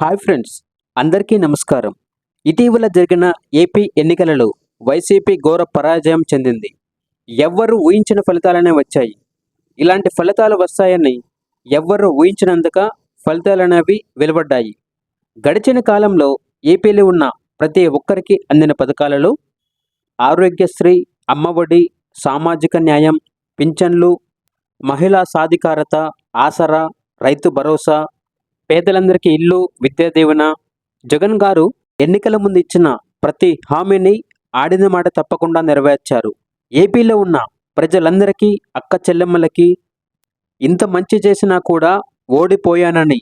Hi friends అందరికీ నమస్కారం. ఇటీవల జరిగిన ఏపీ ఎన్నికలలో వైసీపీ ఘోర పరాజయం చెందింది. ఎవ్వరు ఊహించిన ఫలితాలనే వచ్చాయి. ఇలాంటి ఫలితాలు వస్తాయని ఎవ్వరు ఊహించినందుక ఫలితాలనేవి వెలువడ్డాయి. గడిచిన కాలంలో ఏపీలో ఉన్న ప్రతి ఒక్కరికి అందిన పథకాలలో ఆరోగ్యశ్రీ అమ్మఒడి సామాజిక న్యాయం పింఛన్లు మహిళా సాధికారత ఆసరా రైతు భరోసా పేదలందరికీ ఇల్లు విద్యా దీవెన. జగన్ గారు ఎన్నికల ముందు ఇచ్చిన ప్రతి హామీని ఆడిన మాట తప్పకుండా నెరవేర్చారు. ఏపీలో ఉన్న ప్రజలందరికీ అక్క చెల్లెమ్మలకి ఇంత మంచి చేసినా కూడా ఓడిపోయానని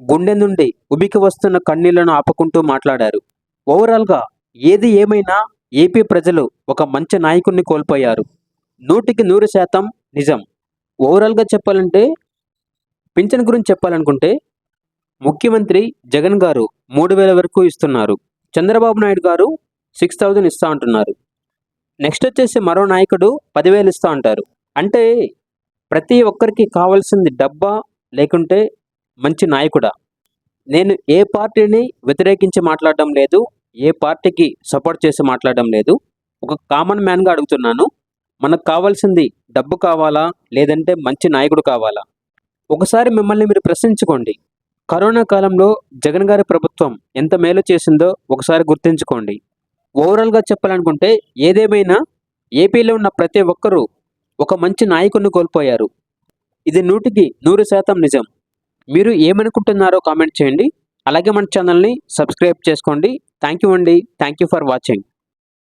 గుండె నుండి ఉబికి వస్తున్న కన్నీళ్ళను ఆపుకుంటూ మాట్లాడారు. ఓవరాల్గా ఏది ఏమైనా ఏపీ ప్రజలు ఒక మంచి నాయకుడిని కోల్పోయారు. నూటికి నూరు శాతం నిజం. ఓవరాల్గా చెప్పాలంటే పింఛన్ గురించి చెప్పాలనుకుంటే ముఖ్యమంత్రి జగన్ గారు మూడు వేల వరకు ఇస్తున్నారు. చంద్రబాబు నాయుడు గారు సిక్స్ థౌజండ్ ఇస్తా అంటున్నారు. నెక్స్ట్ వచ్చేసి మరో నాయకుడు పదివేలు ఇస్తా అంటారు. అంటే ప్రతి ఒక్కరికి కావాల్సింది డబ్బా లేకుంటే మంచి నాయకుడా? నేను ఏ పార్టీని వ్యతిరేకించి మాట్లాడడం లేదు ఏ పార్టీకి సపోర్ట్ చేసి మాట్లాడడం లేదు. ఒక కామన్ మ్యాన్గా అడుగుతున్నాను. మనకు కావాల్సింది డబ్బు కావాలా లేదంటే మంచి నాయకుడు కావాలా? ఒకసారి మిమ్మల్ని మీరు ప్రశ్నించుకోండి. కరోనా కాలంలో జగన్ గారి ప్రభుత్వం ఎంత మేలు చేసిందో ఒకసారి గుర్తుంచుకోండి. ఓవరాల్గా చెప్పాలనుకుంటే ఏదేమైనా ఏపీలో ఉన్న ప్రతి ఒక్కరూ ఒక మంచి నాయకుడిని కోల్పోయారు. ఇది నూటికి నూరు శాతం నిజం. మీరు ఏమనుకుంటున్నారో కామెంట్ చేయండి. అలాగే మన ఛానల్ని సబ్స్క్రైబ్ చేసుకోండి. థ్యాంక్ యూ అండి. Thank you for watching.